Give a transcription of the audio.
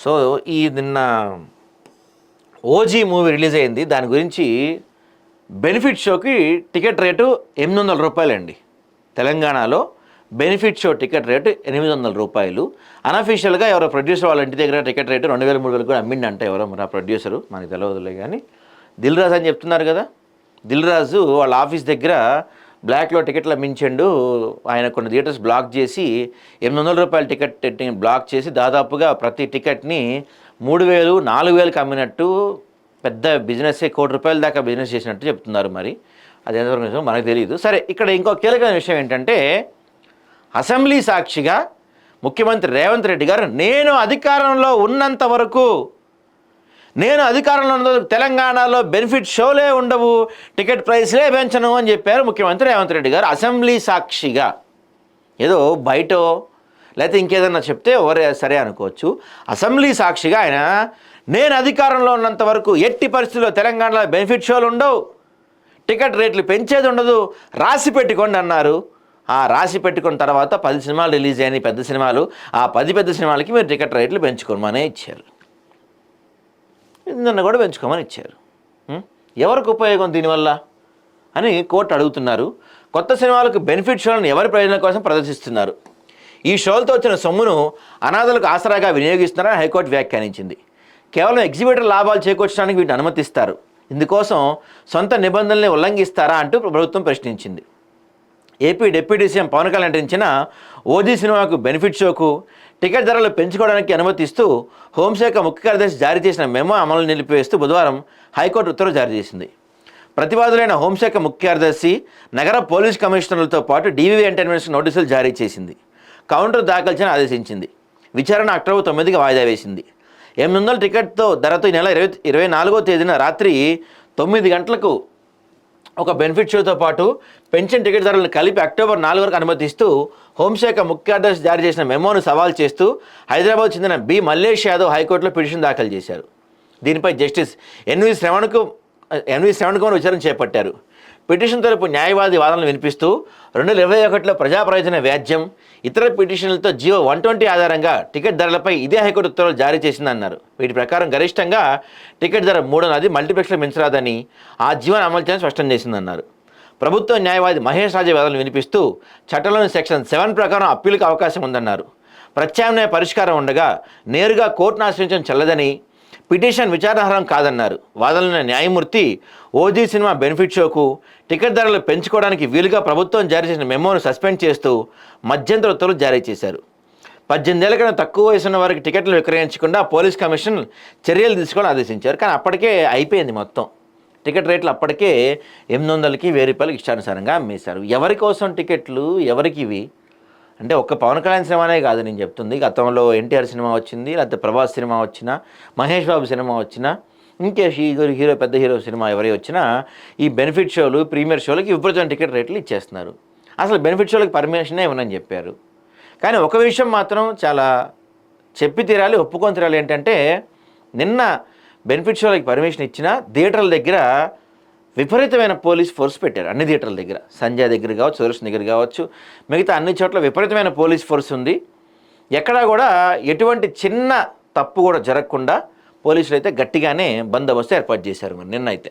So ఈ నిన్న OG movie release అయింది. దాని గురించి బెనిఫిట్ షోకి టికెట్ రేటు ఎనిమిది వందల రూపాయలండి. తెలంగాణలో బెనిఫిట్ షో టికెట్ రేటు ఎనిమిది వందల రూపాయలు. అనఫీషియల్గా ఎవరో ప్రొడ్యూసర్ వాళ్ళ ఇంటి దగ్గర టికెట్ రేటు రెండు వేల మూడు వేలు కూడా అమ్మిండంట ఎవరో మరి ఆ ప్రొడ్యూసరు. మనకి తెలియదులే కానీ దిల్ రాజు అని చెప్తున్నారు కదా. దిల్ రాజు వాళ్ళ ఆఫీస్ దగ్గర బ్లాక్లో టికెట్లు అమ్మించండు ఆయన కొన్ని థియేటర్స్ బ్లాక్ చేసి ఎనిమిది వందల రూపాయల టికెట్ బ్లాక్ చేసి దాదాపుగా ప్రతి టికెట్ని మూడు వేలు నాలుగు వేలకు అమ్మినట్టు పెద్ద బిజినెస్ కోటి రూపాయల దాకా బిజినెస్ చేసినట్టు చెప్తున్నారు మరి. అది ఎంతవరకు మనకు తెలియదు సరే ఇక్కడ ఇంకో కీలకమైన విషయం ఏంటంటే అసెంబ్లీ సాక్షిగా ముఖ్యమంత్రి రేవంత్ రెడ్డి గారు నేను అధికారంలో ఉన్నంత వరకు నేను అధికారంలో ఉన్న తెలంగాణలో బెనిఫిట్ షోలే ఉండవు టికెట్ ప్రైస్లే పెంచను అని చెప్పారు ముఖ్యమంత్రి రేవంత్ రెడ్డి గారు అసెంబ్లీ సాక్షిగా. ఏదో బయట లేకపోతే ఇంకేదన్నా చెప్తే ఎవరే సరే అనుకోవచ్చు. అసెంబ్లీ సాక్షిగా ఆయన నేను అధికారంలో ఉన్నంత వరకు ఎట్టి పరిస్థితుల్లో తెలంగాణలో బెనిఫిట్ షోలు ఉండవు టికెట్ రేట్లు పెంచేది ఉండదు రాసి పెట్టుకోండి అన్నారు. ఆ రాసి పెట్టుకున్న తర్వాత పది సినిమాలు రిలీజ్ అయినాయి పెద్ద సినిమాలు. ఆ పది పెద్ద సినిమాలకి మీరు టికెట్ రేట్లు పెంచుకోమనే ఇచ్చారు. నిన్న కూడా పెంచుకోమని ఇచ్చారు. ఎవరికి ఉపయోగం దీనివల్ల? అని కోర్టు అడుగుతున్నారు. కొత్త సినిమాలకు బెనిఫిట్ షోలను ఎవరి ప్రయోజనం కోసం ప్రదర్శిస్తున్నారు? ఈ షోలతో వచ్చిన సొమ్మును అనాథలకు ఆసరాగా వినియోగిస్తున్నారని హైకోర్టు వ్యాఖ్యానించింది. కేవలం ఎగ్జిబిటర్ లాభాలు చేకూర్చడానికి వీటిని అనుమతిస్తారు. ఇందుకోసం సొంత నిబంధనల్ని ఉల్లంఘిస్తారా అంటూ ప్రభుత్వం ప్రశ్నించింది. AP deputy CM Pawan Kalyan నటించిన ఓజీ సినిమాకు బెనిఫిట్ షోకు టికెట్ ధరలు పెంచుకోవడానికి అనుమతిస్తూ హోంశాఖ ముఖ్య కార్యదర్శి జారీ చేసిన మెమో అమలు నిలిపివేస్తూ బుధవారం హైకోర్టు ఉత్తర్వులు జారీ చేసింది. ప్రతివాదులైన హోంశాఖ ముఖ్య కార్యదర్శి నగర పోలీస్ కమిషనర్లతో పాటు డీవీవీ ఎంటర్టైన్మెంట్స్ నోటీసులు జారీ చేసింది. కౌంటర్ దాఖలు చేయని ఆదేశించింది. విచారణ అక్టోబర్ తొమ్మిదికి వాయిదా వేసింది. ఎనిమిది వందల టికెట్తో ధరతో ఈ నెల ఇరవై ఇరవై నాలుగో తేదీన రాత్రి తొమ్మిది గంటలకు ఒక బెనిఫిట్ షోతో పాటు పెన్షన్ టికెట్ ధరలను కలిపి అక్టోబర్ నాలుగు వరకు అనుమతిస్తూ హోంశాఖ ముఖ్య కార్యదర్శి జారీ చేసిన మెమోను సవాల్ చేస్తూ హైదరాబాద్ చెందిన బి మల్లేష్ యాదవ్ హైకోర్టులో పిటిషన్ దాఖలు చేశారు. దీనిపై జస్టిస్ ఎన్వి శ్రవణ్కు ఎన్వి శ్రవణ్ కుమార్ విచారణ చేపట్టారు. పిటిషన్ తరపు న్యాయవాది వాదనలు వినిపిస్తూ రెండు వేల ఇరవై ఒకటిలో ప్రజా ప్రయోజన వ్యాజ్యం ఇతర పిటిషన్లతో జియో వన్ ట్వంటీ ఆధారంగా టికెట్ ధరలపై ఇదే హైకోర్టు ఉత్తర్వులు జారీ చేసిందన్నారు. వీటి ప్రకారం గరిష్టంగా టికెట్ ధర మూడు నది మల్టీప్లెక్స్లో మించరాదని ఆ జీవన అమలు చేయని స్పష్టం చేసిందన్నారు. ప్రభుత్వ న్యాయవాది మహేష్ రాజే వాదనలు వినిపిస్తూ చట్టంలోని సెక్షన్ సెవెన్ ప్రకారం అప్పీలుకు అవకాశం ఉందన్నారు. ప్రత్యామ్నాయ పరిష్కారం ఉండగా నేరుగా కోర్టును ఆశ్రయించడం చెల్లదని పిటిషన్ విచారార్హం కాదన్నారు. వాదనల న్యాయమూర్తి ఓజీ సినిమా బెనిఫిట్ షోకు టికెట్ ధరలు పెంచుకోవడానికి వీలుగా ప్రభుత్వం జారీ చేసిన మెమోను సస్పెండ్ చేస్తూ మధ్యంతర ఉత్తర్వులు జారీ చేశారు. పద్దెనిమిదేళ్ళ కన్నా తక్కువ వయసు ఉన్న వారికి టికెట్లు విక్రయించకుండా పోలీస్ కమిషన్ చర్యలు తీసుకోవాలని ఆదేశించారు. కానీ అప్పటికే అయిపోయింది మొత్తం. టికెట్ రేట్లు అప్పటికే ఎనిమిది వందలకి వెయ్యి రూపాయలకి ఇష్టానుసారంగా అమ్మేశారు. ఎవరి కోసం టికెట్లు? ఎవరికి ఇవి? అంటే ఒక్క పవన్ కళ్యాణ్ సినిమానే కాదు నేను చెప్తుంది. గతంలో ఎన్టీఆర్ సినిమా వచ్చింది లేకపోతే ప్రభాస్ సినిమా వచ్చినా మహేష్ బాబు సినిమా వచ్చినా ఇంకే హీరో హీరో పెద్ద హీరో సినిమా ఎవరి వచ్చినా ఈ బెనిఫిట్ షోలు ప్రీమియర్ షోలకి విపరీతమైన టికెట్ రేట్లు ఇచ్చేస్తున్నారు. అసలు బెనిఫిట్ షోలకి పర్మిషనే ఇవ్వనని చెప్పారు. కానీ ఒక విషయం మాత్రం చాలా చెప్పి తీరాలి ఒప్పుకొని తీరాలి ఏంటంటే నిన్న బెనిఫిట్ షోలకి పర్మిషన్ ఇచ్చిన థియేటర్ల దగ్గర విపరీతమైన పోలీస్ ఫోర్స్ పెట్టారు. అన్ని థియేటర్ల దగ్గర. సంజయ్ దగ్గర కావచ్చు సురేష్ దగ్గర కావచ్చు మిగతా అన్ని చోట్ల విపరీతమైన పోలీస్ ఫోర్స్ ఉంది. ఎక్కడా కూడా ఎటువంటి చిన్న తప్పు కూడా జరగకుండా పోలీసులు అయితే గట్టిగానే బందోబస్తు ఏర్పాటు చేశారు మరి నిన్న అయితే